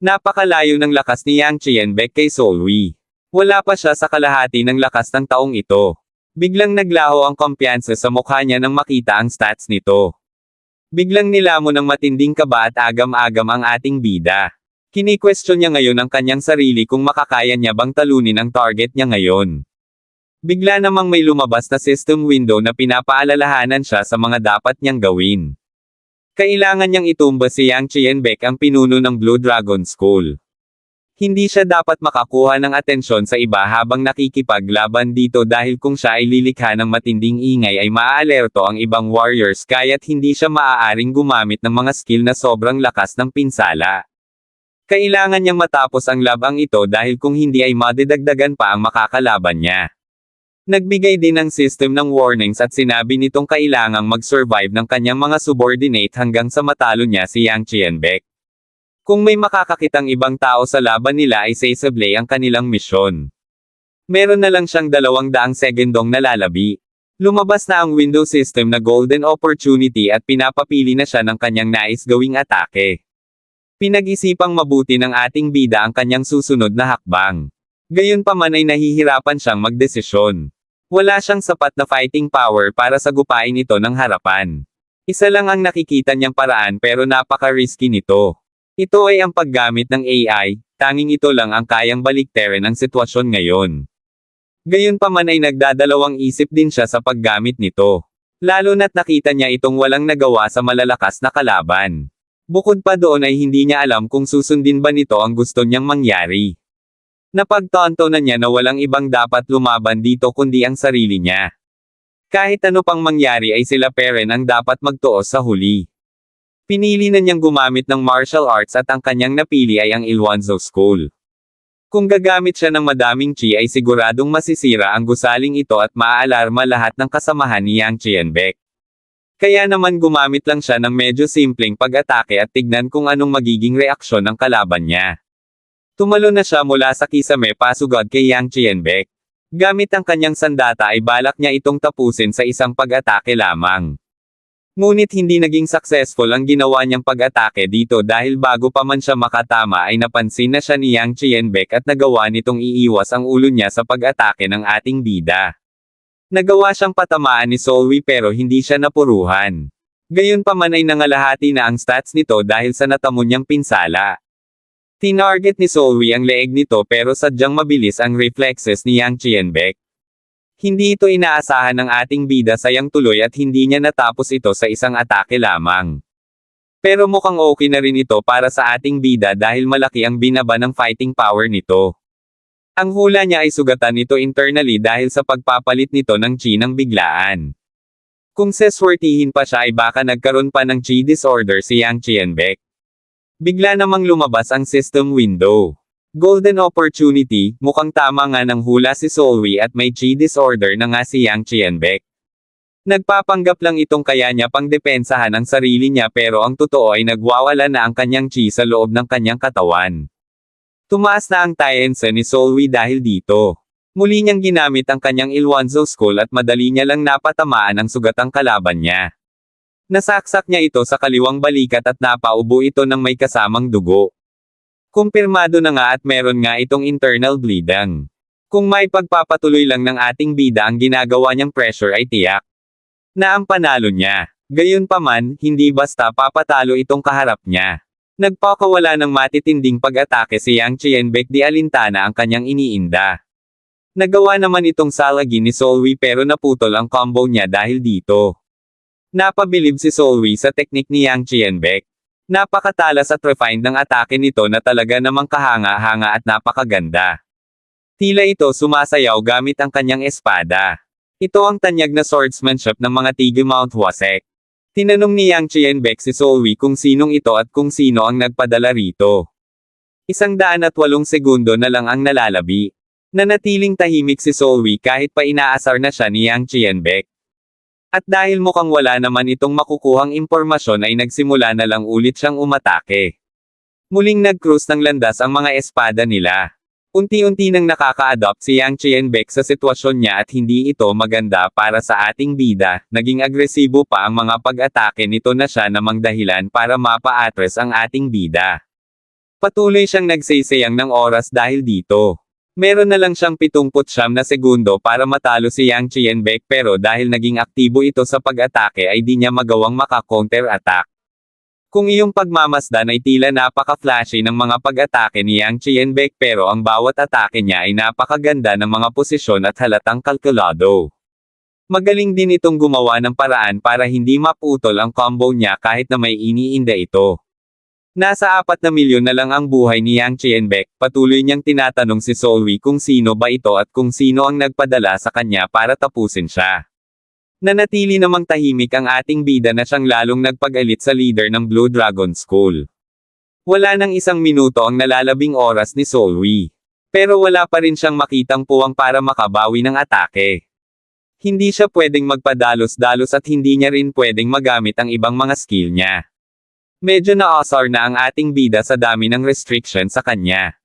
Napakalayo ng lakas ni Yang Chienbek kay Solwi. Wala pa siya sa kalahati ng lakas ng taong ito. Biglang naglaho ang kumpiyansa sa mukha niya nang makita ang stats nito. Biglang nilamon ng matinding kaba at agam-agam ang ating bida. Kini-question niya ngayon ang kanyang sarili kung makakaya niya bang talunin ang target niya ngayon. Bigla namang may lumabas na system window na pinapaalalahanan siya sa mga dapat niyang gawin. Kailangan niyang itumba si Yang Chienbek ang pinuno ng Blue Dragon School. Hindi siya dapat makakuha ng atensyon sa iba habang nakikipaglaban dito dahil kung siya ay lilikha ng matinding ingay ay maaalerto ang ibang warriors kaya't hindi siya maaaring gumamit ng mga skill na sobrang lakas ng pinsala. Kailangan niyang matapos ang labang ito dahil kung hindi ay madidagdagan pa ang makakalaban niya. Nagbigay din ng system ng warnings at sinabi nitong kailangang mag-survive ng kanyang mga subordinate hanggang sa matalo niya si Yang Chienbek. Kung may makakakitang ibang tao sa laban nila ay sasablay ang kanilang misyon. Meron na lang siyang dalawang daang segundong nalalabi. Lumabas na ang window system na golden opportunity at pinapapili na siya ng kanyang nais gawing atake. Pinag-isipang mabuti ng ating bida ang kanyang susunod na hakbang. Gayunpaman ay nahihirapan siyang magdesisyon. Wala siyang sapat na fighting power para sagupain ito ng harapan. Isa lang ang nakikita niyang paraan pero napaka-risky nito. Ito ay ang paggamit ng AI, tanging ito lang ang kayang baliktarin ang sitwasyon ngayon. Gayunpaman ay nagdadalawang isip din siya sa paggamit nito. Lalo na't nakita niya itong walang nagawa sa malalakas na kalaban. Bukod pa doon ay hindi niya alam kung susundin ba nito ang gusto niyang mangyari. Napagtanto na niya na walang ibang dapat lumaban dito kundi ang sarili niya. Kahit ano pang mangyari ay sila Peren ang dapat magtuos sa huli. Pinili na niyang gumamit ng martial arts at ang kanyang napili ay ang Ilwanzo School. Kung gagamit siya ng madaming chi ay siguradong masisira ang gusaling ito at maaalarma lahat ng kasamahan ni Yang Chienbek. Kaya naman gumamit lang siya ng medyo simpleng pag-atake at tignan kung anong magiging reaksyon ng kalaban niya. Tumalo na siya mula sa kisame pasugod kay Yang Chienbek. Gamit ang kanyang sandata ay balak niya itong tapusin sa isang pag-atake lamang. Ngunit hindi naging successful ang ginawa niyang pag-atake dito dahil bago pa man siya makatama ay napansin na siya ni Yang Chienbek at nagawa nitong iiwas ang ulo niya sa pag-atake ng ating bida. Nagawa siyang patamaan ni Solwi pero hindi siya napuruhan. Gayunpaman ay nangalahati na ang stats nito dahil sa natamo niyang pinsala. Tinarget ni Solwi ang leeg nito pero sadyang mabilis ang reflexes ni Yang Chienbek. Hindi ito inaasahan ng ating bida sayang tuloy at hindi niya natapos ito sa isang atake lamang. Pero mukhang okay na rin ito para sa ating bida dahil malaki ang binaba ng fighting power nito. Ang hula niya ay sugatan nito internally dahil sa pagpapalit nito ng chi ng biglaan. Kung seswertihin pa siya ay baka nagkaroon pa ng chi disorder si Yang Chienbek. Bigla namang lumabas ang system window. Golden opportunity, mukhang tama nga ng hula si Solwi at may chi disorder na nga si Yang Chienbek. Nagpapanggap lang itong kaya niya pang depensahan ang sarili niya pero ang totoo ay nagwawala na ang kanyang chi sa loob ng kanyang katawan. Tumaas na ang Tiense ni Solwi dahil dito. Muli niyang ginamit ang kanyang Ilwanzo School at madali niya lang napatamaan ang sugatang kalaban niya. Nasaksak niya ito sa kaliwang balikat at napaubo ito ng may kasamang dugo. Kumpirmado na nga at meron nga itong internal bleeding. Kung may pagpapatuloy lang ng ating bida ang ginagawa niyang pressure ay tiyak. Na ang panalo niya. Gayunpaman, hindi basta papatalo itong kaharap niya. Nagpakawala ng matitinding pag-atake si Yang Chienbek di alintana ang kanyang iniinda. Nagawa naman itong salagi ni Solwi pero naputol ang combo niya dahil dito. Napabilib si Solwi sa teknik ni Yang Chienbek. Napakatalas at refined ng atake nito na talaga namang kahanga-hanga at napakaganda. Tila ito sumasayaw gamit ang kanyang espada. Ito ang tanyag na swordsmanship ng mga Tigre Mount Wasek. Tinanong ni Yang Chienbek si Solwi kung sinong ito at kung sino ang nagpadala rito. Isang daan at walong segundo na lang ang nalalabi. Nanatiling tahimik si Solwi kahit pa inaasar na siya ni Yang Chienbek. At dahil mukhang wala naman itong makukuhang impormasyon ay nagsimula na lang ulit siyang umatake. Muling nag-cruise ng landas ang mga espada nila. Unti-unti nang nakaka-adopt si Yang Chienbek sa sitwasyon niya at hindi ito maganda para sa ating bida, naging agresibo pa ang mga pag-atake nito na siya namang dahilan para mapa-atres ang ating bida. Patuloy siyang nagsisayang ng oras dahil dito. Meron na lang siyang 79 na segundo para matalo si Yang Chienbek pero dahil naging aktibo ito sa pag-atake ay di niya magawang maka-counter-attack. Kung iyong pagmamasdan ay tila napaka-flashy ng mga pag-atake ni Yang Chienbek pero ang bawat atake niya ay napakaganda ng mga posisyon at halatang kalkulado. Magaling din itong gumawa ng paraan para hindi maputol ang combo niya kahit na may iniinda ito. Nasa 4 na milyon na lang ang buhay ni Yang Chienbek, patuloy niyang tinatanong si Solwi kung sino ba ito at kung sino ang nagpadala sa kanya para tapusin siya. Nanatili namang tahimik ang ating bida na siyang lalong nagpagalit sa leader ng Blue Dragon School. Wala nang isang minuto ang nalalabing oras ni Solwi. Pero wala pa rin siyang makitang puwang para makabawi ng atake. Hindi siya pwedeng magpadalos-dalos at hindi niya rin pwedeng magamit ang ibang mga skill niya. Medyo naasar na ang ating bida sa dami ng restriction sa kanya.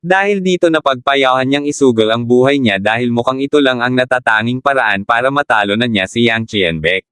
Dahil dito napagpayahan niyang isugol ang buhay niya dahil mukhang ito lang ang natatanging paraan para matalo na niya si Yang Chienbek.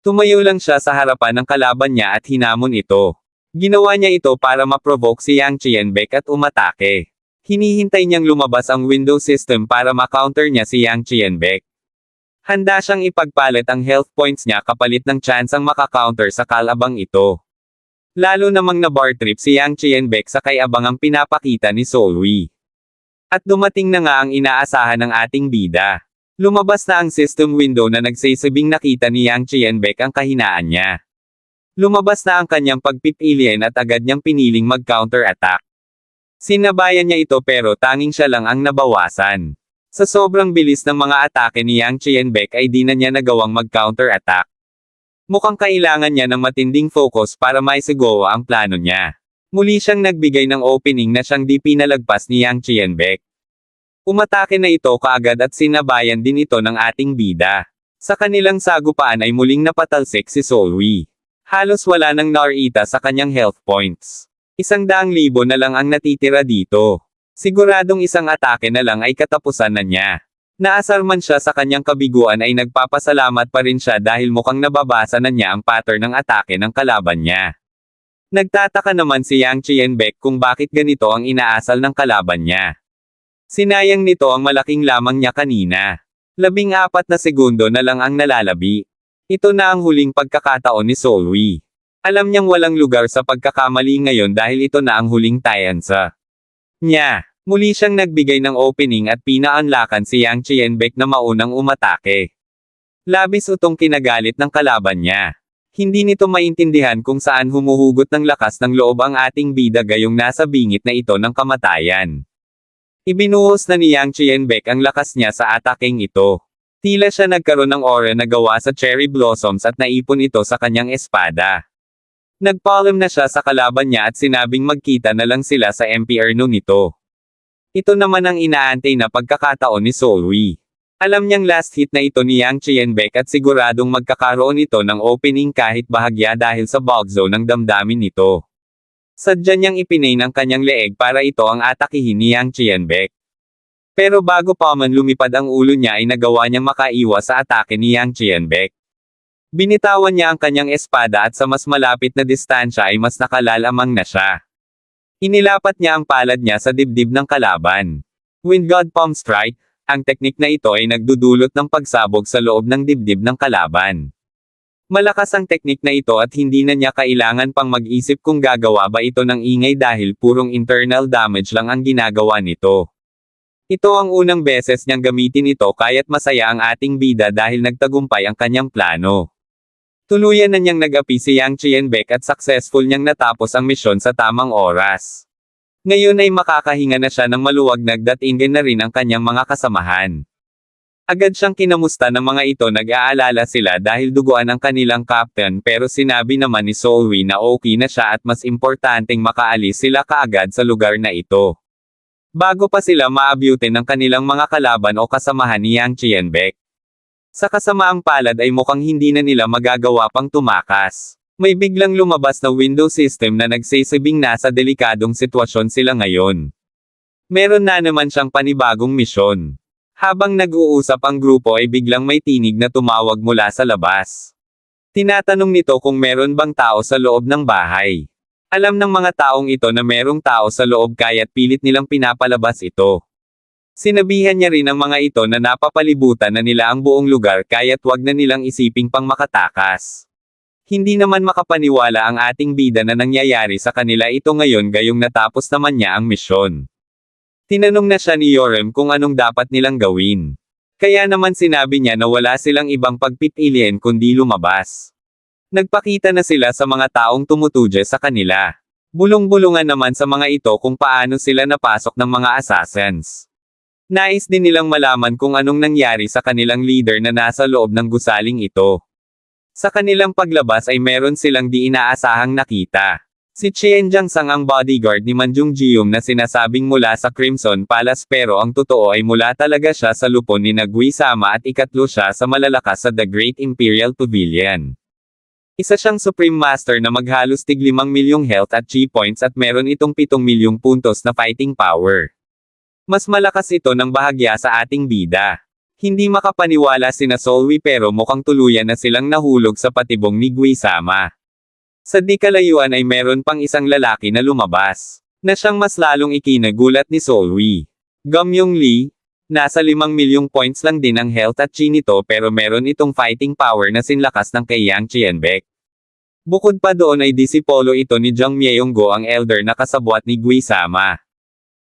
Tumayo lang siya sa harapan ng kalaban niya at hinamon ito. Ginawa niya ito para maprovoke si Yang Chienbek at umatake. Hinihintay niyang lumabas ang window system para ma-counter niya si Yang Chienbek. Handa siyang ipagpalit ang health points niya kapalit ng chance ang maka-counter sa kalabang ito. Lalo namang na bar trip si Yang Chienbek sa kay abangang pinapakita ni Solwi. At dumating na nga ang inaasahan ng ating bida. Lumabas na ang system window na nagsisabing nakita ni Yang Chienbek ang kahinaan niya. Lumabas na ang kanyang pagpipilian at agad niyang piniling mag-counter attack. Sinabayan niya ito pero tanging siya lang ang nabawasan. Sa sobrang bilis ng mga atake ni Yang Chienbek ay di na niya nagawang mag-counter attack. Mukhang kailangan niya ng matinding focus para maisagawa ang plano niya. Muli siyang nagbigay ng opening na siyang di pinalagpas ni Yang Chienbek. Umatake na ito kaagad at sinabayan din ito ng ating bida. Sa kanilang sagupaan ay muling napatalsik si Solwi. Halos wala nang narita sa kanyang health points. Isang daang libo na lang ang natitira dito. Siguradong isang atake na lang ay katapusan na niya. Naasar man siya sa kanyang kabiguan ay nagpapasalamat pa rin siya dahil mukhang nababasa na niya ang pattern ng atake ng kalaban niya. Nagtataka naman si Yang Chienbek kung bakit ganito ang inaasal ng kalaban niya. Sinayang nito ang malaking lamang niya kanina. Labing apat na segundo na lang ang nalalabi. Ito na ang huling pagkakataon ni Solwi. Alam niyang walang lugar sa pagkakamali ngayon dahil ito na ang huling tayansa. Nya. Muli siyang nagbigay ng opening at pinaanlakan si Yang Chienbek na maunang umatake. Labis utong kinagalit ng kalaban niya. Hindi nito maintindihan kung saan humuhugot ng lakas ng loob ang ating bida gayong nasa bingit na ito ng kamatayan. Ibinuhos na ni Yang Chienbek ang lakas niya sa ataking ito. Tila siya nagkaroon ng aura na gawa sa cherry blossoms at naipon ito sa kanyang espada. Nagpalm na siya sa kalaban niya at sinabing magkita na lang sila sa MPR nito. Ito naman ang inaantay na pagkakataon ni Solwi. Alam niyang last hit na ito ni Yang Chienbek at siguradong magkakaroon ito ng opening kahit bahagya dahil sa bulk zone ng damdamin nito. Sadya niyang ipinay ng kanyang leeg para ito ang atakihin ni Yang Chienbek. Pero bago pa man lumipad ang ulo niya ay nagawa niyang makaiwas sa atake ni Yang Chienbek. Binitawan niya ang kanyang espada at sa mas malapit na distansya ay mas nakalalamang na siya. Inilapat niya ang palad niya sa dibdib ng kalaban. Wind God Palm Strike, ang teknik na ito ay nagdudulot ng pagsabog sa loob ng dibdib ng kalaban. Malakas ang teknik na ito at hindi na niya kailangan pang mag-isip kung gagawa ba ito ng ingay dahil purong internal damage lang ang ginagawa nito. Ito ang unang beses niyang gamitin ito kaya't masaya ang ating bida dahil nagtagumpay ang kanyang plano. Tuluyan na niyang nag-api si Yang Chienbek at successful niyang natapos ang misyon sa tamang oras. Ngayon ay makakahinga na siya ng maluwag nagdatingin na rin ang kanyang mga kasamahan. Agad siyang kinamusta ng mga ito nag-aalala sila dahil duguan ang kanilang captain pero sinabi naman ni Solwi na okay na siya at mas importanteng makaalis sila kaagad sa lugar na ito. Bago pa sila maabutin ng kanilang mga kalaban o kasamahan ni Yang Chienbek. Sa kasamaang palad ay mukhang hindi na nila magagawa pang tumakas. May biglang lumabas na window system na nagsisabing nasa delikadong sitwasyon sila ngayon. Meron na naman siyang panibagong misyon. Habang nag-uusap ang grupo ay biglang may tinig na tumawag mula sa labas. Tinatanong nito kung meron bang tao sa loob ng bahay. Alam ng mga taong ito na merong tao sa loob kaya't pilit nilang pinapalabas ito. Sinabihan niya rin ang mga ito na napapalibutan na nila ang buong lugar kaya't wag na nilang isiping pang makatakas. Hindi naman makapaniwala ang ating bida na nangyayari sa kanila ito ngayon gayong natapos naman niya ang misyon. Tinanong na siya ni Yorem kung anong dapat nilang gawin. Kaya naman sinabi niya na wala silang ibang pagpipilian kundi lumabas. Nagpakita na sila sa mga taong tumutudya sa kanila. Bulong-bulungan naman sa mga ito kung paano sila napasok ng mga assassins. Nais din nilang malaman kung anong nangyari sa kanilang leader na nasa loob ng gusaling ito. Sa kanilang paglabas ay meron silang di inaasahang nakita. Si Chien Jiangsang ang bodyguard ni Manjung Jium na sinasabing mula sa Crimson Palace pero ang totoo ay mula talaga siya sa lupon ni Nagui Sama at ikatlo siya sa malalakas sa The Great Imperial Pavilion. Isa siyang Supreme Master na maghalos tig 5 milyong health at chi points at meron itong 7 milyong puntos na fighting power. Mas malakas ito ng bahagya sa ating bida. Hindi makapaniwala sina Solwi pero mukhang tuluyan na silang nahulog sa patibong ni Guisama. Sa di kalayuan ay meron pang isang lalaki na lumabas, na siyang mas lalong ikinagulat ni Solwi. Gamyong Lee, nasa 5 milyong points lang din ang health at chi nito pero meron itong fighting power na sinlakas ng kay Yang Chienbek. Bukod pa doon ay disipolo ito ni Jiang Myeonggo ang elder na kasabwat ni Guisama.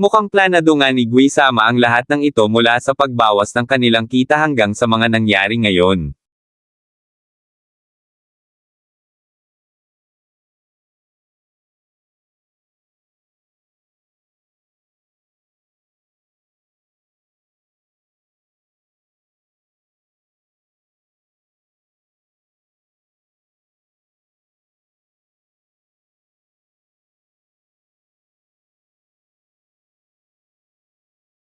Mukhang planado nga ni Guisama ang lahat ng ito mula sa pagbawas ng kanilang kita hanggang sa mga nangyari ngayon.